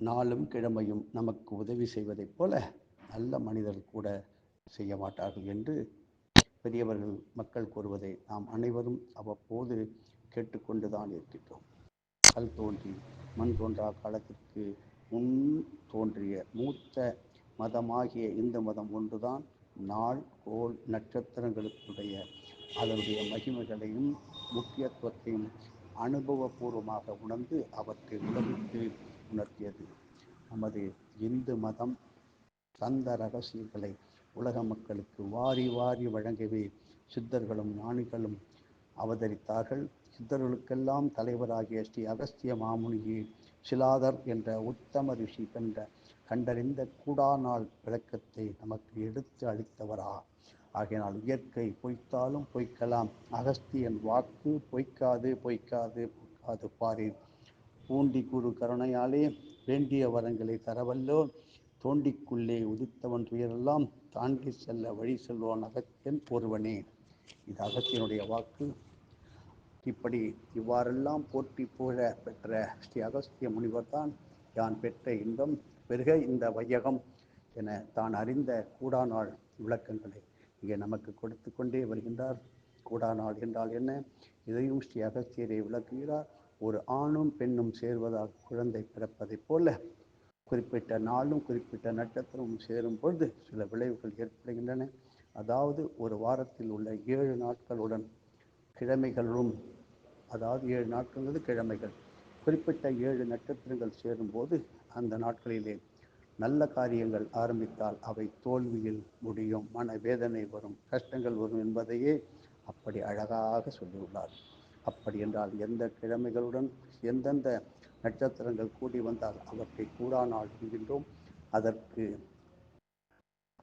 நாளும் கிழமையும் நமக்கு உதவி செய்வதைப் போல நல்ல மனிதர் கூட செய்ய மாட்டார்கள் என்று பெரியவர்கள் மக்கள் கூறுவதை நாம் அனைவரும் அவ்வப்போது கேட்டுக்கொண்டுதான் இருக்கின்றோம். கல் தோன்றி மண் தோன்றா காலத்திற்கு முன் தோன்றிய மூத்த மதமாகிய இந்து மதம் ஒன்றுதான். நாள் கோள் நட்சத்திரங்களுக்குடைய அதனுடைய மகிமைகளையும் முக்கியத்துவத்தையும் அனுபவபூர்வமாக உணர்ந்து அவற்றை உலகிற்கு உணர்த்தியது. நமது இந்து மதம் தந்த ரகசியங்களை உலக மக்களுக்கு வாரி வாரி வழங்கவே சித்தர்களும் ஞானிகளும் அவதரித்தார்கள். சித்தர்களுக்கெல்லாம் தலைவராகிய ஸ்ரீ அகஸ்திய மாமுனியை சிலாதர் என்ற உத்தம ரிஷி கண்ட கண்டறிந்த கூடாநாள் விளக்கத்தை நமக்கு எடுத்து அளித்தவரா? ஆகையினால் இயற்கை பொய்த்தாலும் பொய்க்கலாம். அகஸ்தியன் வாக்கு பொய்க்காது பொய்க்காது பொய்க்காது பாரீர். பூண்டி குரு கருணையாலே வேண்டிய வரங்களை தரவல்லோ. தோண்டிக்குள்ளே உதித்தவன் துயரெல்லாம் தாண்டி செல்ல வழி செல்வான் அகத்தியன் ஒருவனே. இது அகத்தியனுடைய வாக்கு. இப்படி இவ்வாறெல்லாம் போற்றி புகழ பெற்ற ஸ்ரீ அகஸ்திய முனிவர் தான் யான் பெற்ற இன்பம் பெருக இந்த வையகம் என தான் அறிந்த கூடாநாள் விளக்கங்களை இங்கே நமக்கு கொடுத்து கொண்டே வருகின்றார். கூடாநாள் என்றால் என்ன? இதையும் ஸ்ரீ அகஸ்தியரை விளக்குகிறார். ஒரு ஆணும் பெண்ணும் சேர்வதால் குழந்தை பிறப்பதைப் போல குறிப்பிட்ட நாளும் குறிப்பிட்ட நட்சத்திரமும் சேரும் பொழுது சில விளைவுகள் ஏற்படுகின்றன. அதாவது ஒரு வாரத்தில் உள்ள ஏழு நாட்களுடன் கிழமைகளும் அதாவது ஏழு நாட்கள்ங்கிறது கிழமைகள். குறிப்பிட்ட ஏழு நட்சத்திரங்கள் சேரும்போது அந்த நாட்களிலே நல்ல காரியங்கள் ஆரம்பித்தால் அவை தோல்வியில் முடியும் மன வேதனை வரும் கஷ்டங்கள் வரும் என்பதையே அப்படி அழகாக சொல்லியுள்ளார். அப்படி என்றால் எந்த கிழமைகளுடன் எந்தெந்த நட்சத்திரங்கள் கூடி வந்தால் அவற்றை கூடா நாள் என்கின்றோம். அதற்கு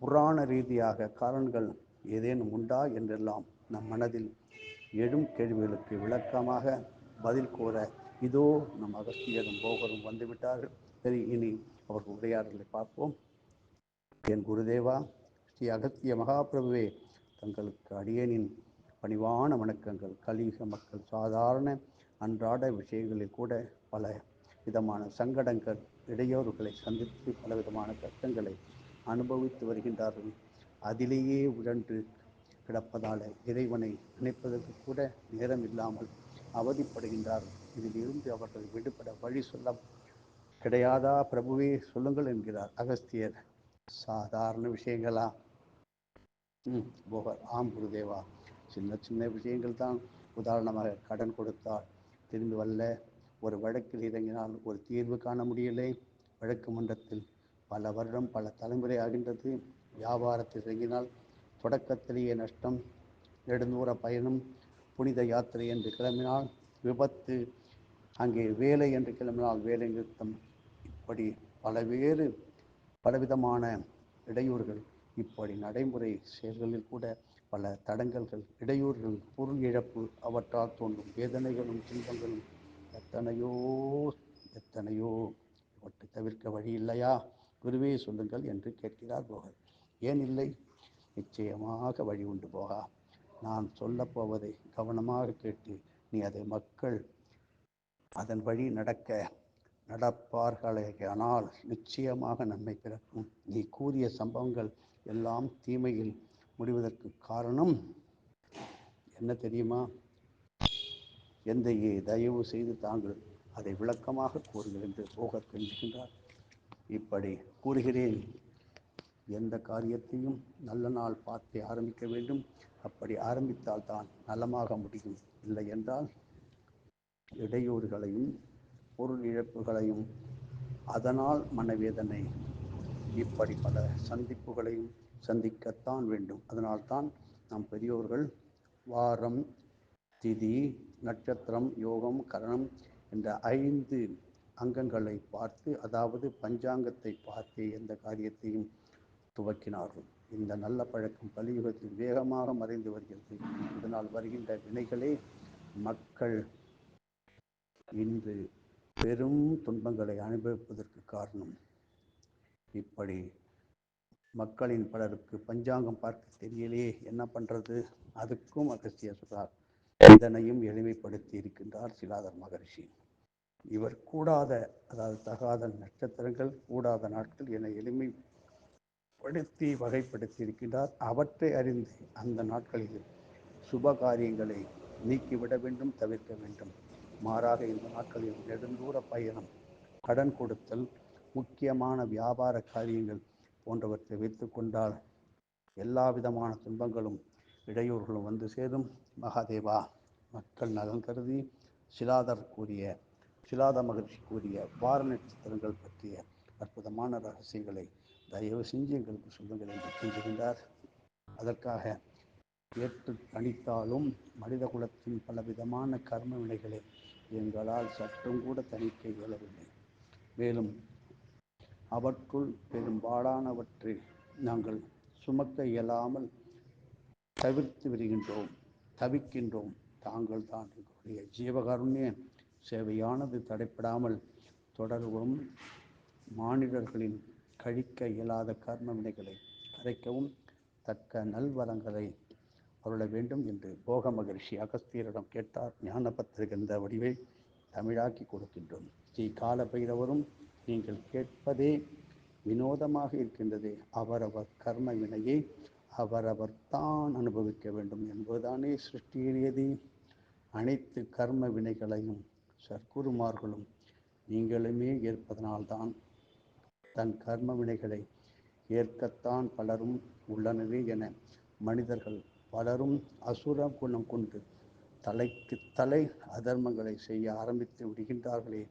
புராண ரீதியாக காரணங்கள் ஏதேனும் உண்டா என்றெல்லாம் நம் மனதில் எழும் கேள்விகளுக்கு விளக்கமாக பதில் கூற இதோ நம் அகஸ்தியரும் போகரும் வந்துவிட்டார்கள். சரி இனி அவர்கள் உரையாடலை பார்ப்போம். என் குருதேவா ஸ்ரீ அகத்திய மகாபிரபுவே தங்களுக்கு அடியேனின் பணிவான வணக்கங்கள். கலியுக மக்கள் சாதாரண அன்றாட விஷயங்களில் கூட பல விதமான சங்கடங்கள் இடையூறுகளை சந்தித்து பலவிதமான கஷ்டங்களை அனுபவித்து வருகின்றார்கள். அதிலேயே உழன்று கிடப்பதால் இறைவனை நினைப்பதற்கு கூட நேரம் இல்லாமல் அவதிப்படுகின்றார்கள். இதிலிருந்து அவர்கள் விடுபட வழி சொல்ல கிடையாதா? பிரபுவே சொல்லுங்கள் என்கிறார் அகஸ்தியர். சாதாரண விஷயங்களா? ம் போகர் ஆம் குருதேவா. சின்ன சின்ன விஷயங்கள் தான் உதாரணமாக கடன் கொடுத்தால் திரும்பி வரல ஒரு வழக்கில் இறங்கினால் ஒரு தீர்வு காண முடியலை. வழக்கு மன்றத்தில் பல வருடம் பல தலைமுறை ஆகின்றது. வியாபாரத்தில் இறங்கினால் தொடக்கத்திலேயே நஷ்டம் நெடுந்தூர பயணம் புனித யாத்திரை என்று கிளம்பினால் விபத்து அங்கே வேலை என்று கிளம்பினால் வேலை நிறுத்தம். இப்படி பலவேறு பலவிதமான இடையூறுகள் இப்படி நடைமுறை செயல்களில் கூட பல தடங்கல்கள் இடையூறுகள் பொருள் இழப்பு அவற்றால் தோன்றும். வேதனைகளும் துன்பங்களும் எத்தனையோ எத்தனையோ இவற்றை தவிர்க்க வழி இல்லையா? குருவே சொல்லுங்கள் என்று கேட்கிறார் போகர். ஏன் இல்லை? நிச்சயமாக வழி உண்டு போகா. நான் சொல்லப் போவதை கவனமாக கேட்டு நீ அதை மக்கள் அதன் வழி நடக்க நடப்பார்களேயானால் நிச்சயமாக நன்மை பிறக்கும். நீ கூறிய சம்பவங்கள் எல்லாம் தீமையில் முடிவதற்கு காரணம் என்ன தெரியுமா? எந்தையே தயவு செய்து தாங்கள் அதை விளக்கமாக கூறுங்கள் என்று போகர் கெஞ்சுகின்றார். இப்படி கூறுகிறேன். எந்த காரியத்தையும் நல்ல நாள் பார்த்து ஆரம்பிக்க வேண்டும். அப்படி ஆரம்பித்தால் தான் நலமாக முடியும். இல்லை என்றால் இடையூறுகளையும் பொருள் இழப்புகளையும் அதனால் மனவேதனை இப்படி பல சந்திப்புகளையும் சந்திக்கத்தான் வேண்டும். அதனால்தான் நம் பெரியோர்கள் வாரம் திதி நட்சத்திரம் யோகம் கரணம் என்ற ஐந்து அங்கங்களை பார்த்து அதாவது பஞ்சாங்கத்தை பார்த்து எந்த காரியத்தையும் துவக்கினார்கள். இந்த நல்ல பழக்கம் கலியுகத்தில் வேகமாக மறைந்து வருகிறது. இதனால் வருகின்ற வினைகளே மக்கள் இன்று பெரும் துன்பங்களை அனுபவிப்பதற்கு காரணம். இப்படி மக்களின் பலருக்கு பஞ்சாங்கம் பார்க்க தெரியலையே என்ன பண்றது? அதுக்கும் அகஸ்தியர் சொல்றார் இதனையும் எளிமைப்படுத்தி இருக்கின்றார் சிலாதர் மகரிஷி. இவர் கூடாத அதாவது தகாத நட்சத்திரங்கள் கூடாத நாட்கள் என எளிமைப்படுத்தி வகைப்படுத்தி இருக்கின்றார். அவற்றை அறிந்து அந்த நாட்களில் சுப காரியங்களை நீக்கிவிட வேண்டும் தவிர்க்க வேண்டும். மாறாக இந்த நாட்களில் நெடுந்தூர பயணம் கடன் கொடுத்தல் முக்கியமான வியாபார காரியங்கள் போன்றவற்றை வைத்து கொண்டால் எல்லா விதமான துன்பங்களும் இடையூறுகளும் வந்து சேரும். மகாதேவா மக்கள் நலன் கருதி சிலாதர் கூறிய சிலாத மகிழ்ச்சி கூறிய வார நட்சத்திரங்கள் பற்றிய அற்புதமான ரகசியங்களை தயவு செஞ்சு எங்களுக்கு சொல்லுங்கள் என்று கெஞ்சுகின்றார் அதற்காக ஏற்று தணித்தாலும் மனித குலத்தின் பலவிதமான கர்ம வினைகளை எங்களால் சற்றும் கூட தணிக்க இயலவில்லை. மேலும் அவற்றுள் பெரும்பாலானவற்றை நாங்கள் சுமக்க இயலாமல் தவிர்த்து வருகின்றோம் தவிக்கின்றோம். தாங்கள் தான் எங்களுடைய ஜீவகாருண்ய சேவையானது தடைப்படாமல் தொடரவும் மானிடர்களின் கழிக்க இயலாத கர்மவினைகளை கரைக்கவும் தக்க நல்வரங்களை அருள வேண்டும் என்று போக மகரிஷி அகஸ்தியரிடம் கேட்டார். ஞானபத்திரிகின்ற வடிவை தமிழாக்கி கொடுக்கின்றோம். ஸ்ரீ கால பைரவரும் நீங்கள் கேட்பதே வினோதமாக இருக்கின்றது. அவரவர் கர்ம வினையை அவரவர் தான் அனுபவிக்க வேண்டும் என்பதுதானே சிருஷ்டியது அனைத்து கர்ம வினைகளையும் சற்குருமார்களும் நீங்களுமே ஏற்பதனால்தான் தன் கர்ம வினைகளை ஏற்கத்தான் பலரும் உள்ளனவே என மனிதர்கள் பலரும் அசுர குணம் கொண்டு தலைக்கு தலை அதர்மங்களை செய்ய ஆரம்பித்து விடுகின்றார்களே.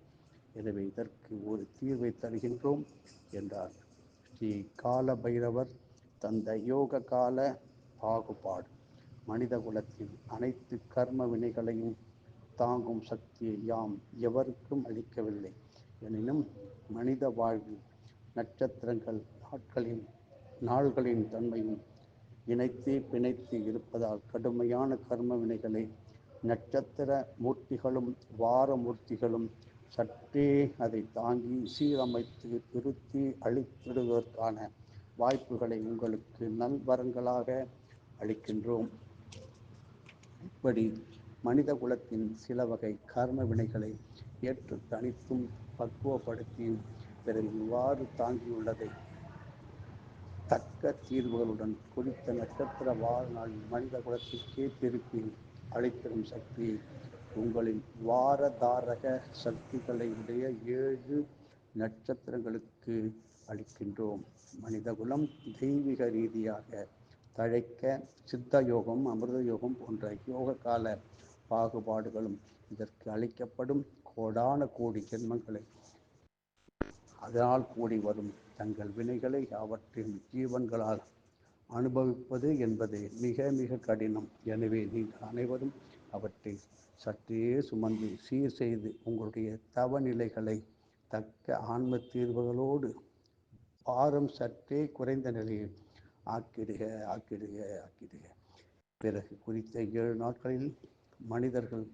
எனவே இதற்கு ஒரு தீர்வை தருகின்றோம் என்றார். ஸ்ரீ கால பைரவர் தந்த யோக கால பாகுபாடு. மனித குலத்தின் அனைத்து கர்ம வினைகளையும் தாங்கும் சக்தியை யாம் எவருக்கும் அளிக்கவில்லை. எனினும் மனித வாழ்வில் நட்சத்திரங்கள் நாட்களின் நாள்களின் தன்மையும் இணைத்து பிணைத்து இருப்பதால் கடுமையான கர்ம வினைகளை நட்சத்திர மூர்த்திகளும் வார மூர்த்திகளும் சற்றே அதை தாங்கி சீரமைத்து திருத்தி அளித்திடுவதற்கான வாய்ப்புகளை உங்களுக்கு நல்வரங்களாக அளிக்கின்றோம். இப்படி மனித குலத்தின் சில வகை கர்ம வினைகளை ஏற்று தனித்தும் பக்குவப்படுத்தியும் பிறகு இவ்வாறு தாங்கியுள்ளதை தக்க தீர்வுகளுடன் குறித்த நட்சத்திர வாழ்நாள் மனித குலத்திற்கே திருப்பி அளித்திடும் சக்தியை உங்களின் வாரதாரக சக்திகளை உடைய ஏழு நட்சத்திரங்களுக்கு அளிக்கின்றோம். மனிதகுலம் தெய்வீக ரீதியாக தழைக்க சித்த யோகம் அமிர்த யோகம் போன்ற யோக கால பாகுபாடுகளும் இதற்கு அளிக்கப்படும் கோடான கோடி ஜென்மங்களை. அதனால் கூடி வரும் தங்கள் வினைகளை அவற்றின் ஜீவன்களால் அனுபவிப்பது என்பது மிக மிக கடினம். எனவே நீங்கள் அனைவரும் அவற்றை சற்றே சுமந்து சீர் செய்து உங்களுடைய தவநிலைகளை தக்க ஆன்ம தீர்வுகளோடு பாரம் சற்றே குறைந்த நிலையில் ஆக்கிடுக ஆக்கிடுக ஆக்கிடுக. பிறகு குறித்த ஏழு நாட்களில் மனிதர்கள்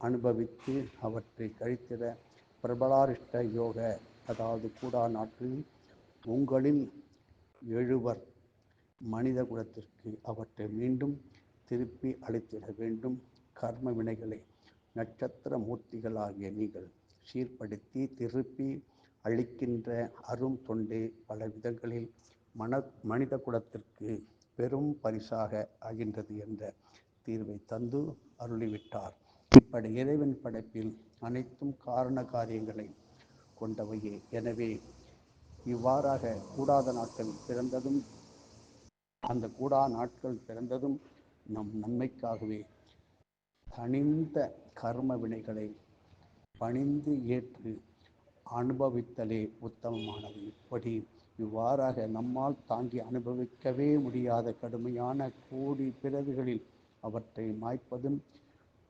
அனுபவித்து அவற்றை கழித்திட பிரபலாரிஷ்ட யோக அதாவது கூடா நாட்களில் உங்களில் எழுவர் மனித குலத்திற்கு அவற்றை மீண்டும் திருப்பி அளித்திட வேண்டும். கர்ம வினைகளை நட்சத்திர மூர்த்திகளாகிய நீங்கள் சீர்படுத்தி திருப்பி அளிக்கின்ற அரும் தொண்டே பல விதங்களில் மன மனித குலத்திற்கு பெரும் பரிசாக ஆகின்றது என்ற தீர்வை தந்து அருளிவிட்டார். இப்படி இறைவன் படைப்பில் அனைத்தும் காரண காரியங்களை கொண்டவையே. எனவே இவ்வாறாக கூடாத நாட்கள் பிறந்ததும் அந்த கூடா நாட்கள் பிறந்ததும் நம் நன்மைக்காகவே தனிந்த கர்ம வினைகளை பணிந்து ஏற்று அனுபவித்தலே உத்தமமானது. இப்படி இவ்வாறாக நம்மால் தாங்கி அனுபவிக்கவே முடியாத கடுமையான கோடி பிறவிகளில் அவற்றை மாய்ப்பதும்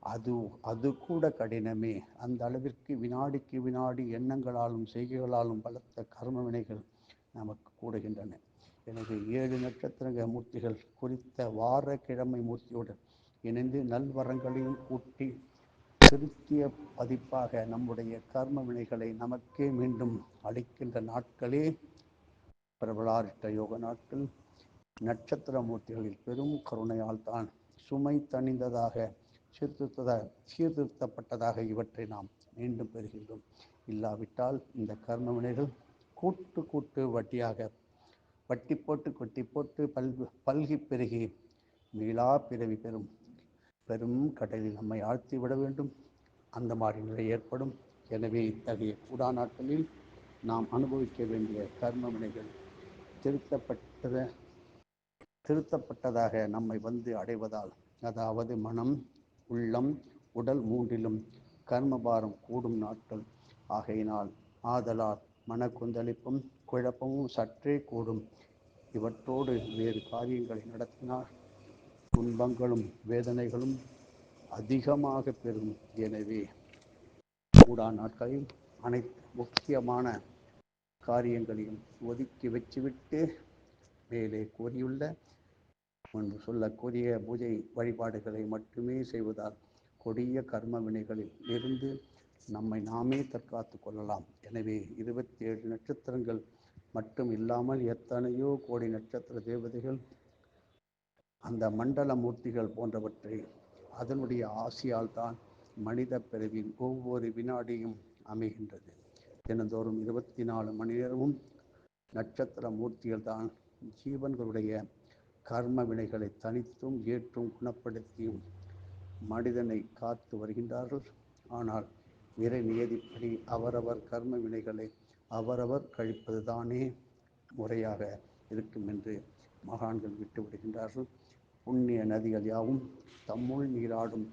அது அது கூட கடினமே. அந்த அளவிற்கு வினாடிக்கு வினாடி எண்ணங்களாலும் செய்கைகளாலும் பலத்த கர்ம வினைகள் நமக்கு கூடுகின்றன. எனவே ஏழு நட்சத்திரங்க மூர்த்திகள் குறித்த வார கிழமை மூர்த்தியுடன் இணைந்து நல்வரங்களையும் கூட்டி திருத்திய பதிப்பாக நம்முடைய கர்ம வினைகளை நமக்கே மீண்டும் அளிக்கின்ற நாட்களே. பிரபலாரிட்ட யோக நாட்கள். நட்சத்திர மூர்த்திகளில் பெரும் கருணையால் தான் சுமை தணிந்ததாக சீர்திருத்ததாக சீர்திருத்தப்பட்டதாக இவற்றை நாம் மீண்டும் பெறுகின்றோம். இல்லாவிட்டால் இந்த கர்ம வினைகள் கூட்டு கூட்டு வட்டியாக வட்டி போட்டு கொட்டி போட்டு பல் பல்கி பெருகி மீளா பிறவி பெறும். பெரும் கடலில் நம்மை ஆழ்த்தி விட வேண்டும். அந்த மாதிரி நிலை ஏற்படும். எனவே இத்தகைய கூடா நாட்களில் நாம் அனுபவிக்க வேண்டிய கர்ம வினைகள் திருத்தப்பட்டத திருத்தப்பட்டதாக நம்மை வந்து அடைவதால் அதாவது மனம் உள்ளம் உடல் மூன்றிலும் கர்மபாரம் கூடும் நாட்கள். ஆகையினால் ஆதலால் மன கொந்தளிப்பும் குழப்பமும் சற்றே கூடும். இவற்றோடு வேறு காரியங்களை நடத்தினால் துன்பங்களும் வேதனைகளும் அதிகமாக பெறும். எனவே கூடா நாட்களில் அனைத்து முக்கியமான காரியங்களையும் ஒதுக்கி வச்சுவிட்டு மேலே கூறியுள்ள முன்பு சொல்லக்கூடிய பூஜை வழிபாடுகளை மட்டுமே செய்வதால் கொடிய கர்ம வினைகளில் இருந்து நம்மை நாமே தற்காத்து கொள்ளலாம். எனவே இருபத்தி ஏழு நட்சத்திரங்கள் மட்டும் இல்லாமல் எத்தனையோ கோடி நட்சத்திர தேவதைகள் அந்த மண்டல மூர்த்திகள் போன்றவற்றை அதனுடைய ஆசியால் தான் மனித பிறவின் ஒவ்வொரு வினாடியும் அமைகின்றது. தினந்தோறும் இருபத்தி நாலு மணி நேரமும் நட்சத்திர மூர்த்திகள் தான் ஜீவன்களுடைய கர்ம வினைகளை தனித்தும் ஏற்றும் குணப்படுத்தியும் மனிதனை காத்து வருகின்றார்கள். ஆனால் இறை நியதிப்படி அவரவர் கர்ம வினைகளை அவரவர் கழிப்பது தானே முறையாக இருக்கும் என்று மகான்கள் விட்டு விடுகின்றார்கள் புண்ணிய நதிகள் யாவும் தம்முள் நீராடும்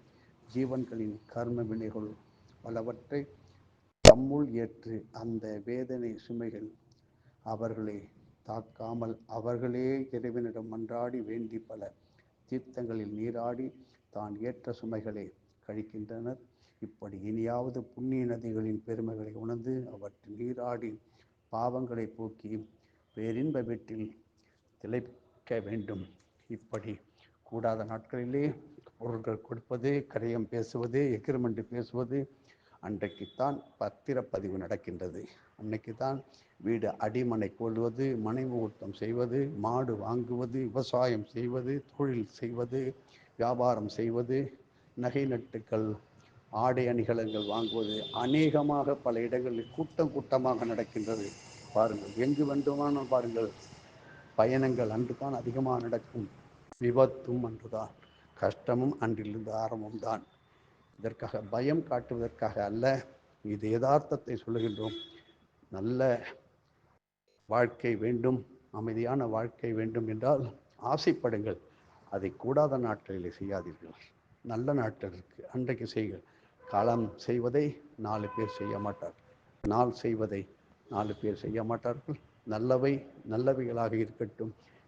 ஜீவன்களின் கர்ம வினைகள் பலவற்றை தம்முள் ஏற்று அந்த வேதனை சுமைகள் அவர்களை தாக்காமல் அவர்களே இறைவனிடம் மன்றாடி வேண்டி பல தீர்த்தங்களில் நீராடி தான் ஏற்ற சுமைகளை கழிக்கின்றனர். இப்படி இனியாவது புண்ணிய நதிகளின் பெருமைகளை உணர்ந்து அவற்றில் நீராடி பாவங்களை போக்கி பேரின்ப வீட்டில் திளைக்க வேண்டும். இப்படி கூடாத நாட்களிலே பொருட்கள் கொடுப்பது கரையம் பேசுவது எக்ரிமெண்ட் பேசுவது அன்றைக்குத்தான் பத்திரப்பதிவு நடக்கின்றது. அன்னைக்கு தான் வீடு அடிமனை கொள்வது மனை முகூர்த்தம் செய்வது மாடு வாங்குவது விவசாயம் செய்வது தொழில் செய்வது வியாபாரம் செய்வது நகை நட்டுக்கள் ஆடை அணிகலன்கள் வாங்குவது அநேகமாக பல இடங்களில் கூட்டம் கூட்டமாக நடக்கின்றது. பாருங்கள் எங்கு வேண்டுமானால் பாருங்கள் பயணங்கள் அன்று தான் அதிகமாக நடக்கும். விபத்தும் அன்றுதான். கஷ்டமும் அன்றிலிருந்து ஆரம்பம் தான் இதற்காக பயம் காட்டுவதற்காக அல்ல இது யதார்த்தத்தை சொல்லுகின்றோம். நல்ல வாழ்க்கை வேண்டும் அமைதியான வாழ்க்கை வேண்டும் என்றால் ஆசைப்படுங்கள். அதை கூடாத நாட்களிலே செய்யாதீர்கள். நல்ல நாட்கள் அன்றைக்கு செய்யுங்கள். களம் செய்வதை நாலு பேர் செய்ய மாட்டார். நாள் செய்வதை நாலு பேர் செய்ய மாட்டார்கள். நல்லவை நல்லவைகளாக இருக்கட்டும்.